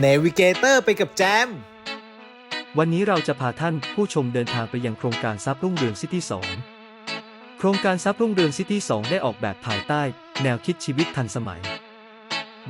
เนวิเกเตอร์ไปกับแจม วันนี้เราจะพาท่านผู้ชมเดินทางไปยังโครงการทรัพย์รุ่งเรืองซิตี้ 2 โครงการทรัพย์รุ่งเรืองซิตี้ 2 ได้ออกแบบภายใต้ แนวคิดชีวิตทันสมัย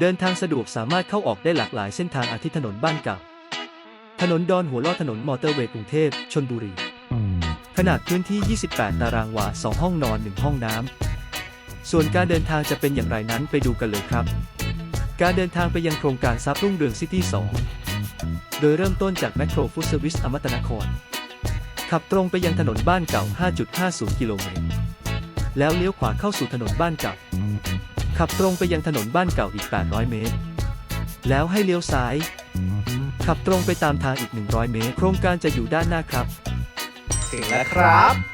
เดินทางสะดวกสามารถเข้าออกได้หลากหลายเส้นทางอาทิถนนบ้านเก่า ถนนดอนหัวลอดถนนมอเตอร์เวย์กรุงเทพชนบุรี ขนาดพื้นที่ 28 ตารางวา 2 ห้องนอน 1 ห้องน้ำ ส่วนการเดินทางจะเป็นอย่างไรนั้นไปดูกันเลยครับ การเดินทางไปยังโครงการทรัพย์รุ่งเรืองซิตี้ 2 โดยเริ่มต้นจากแมคโครฟูดเซอร์วิสอมตะนคร ขับตรงไปยังถนนบ้านเก่า 5.50 กิโลเมตร แล้วเลี้ยวขวาเข้าสู่ถนนบ้านเก่า ขับตรงไปยังถนนบ้านเก่าอีก 800 เมตร แล้วให้เลี้ยวซ้าย ขับตรงไปตามทางอีก 100 เมตร โครงการจะอยู่ด้านหน้าครับ ถึงแล้วครับ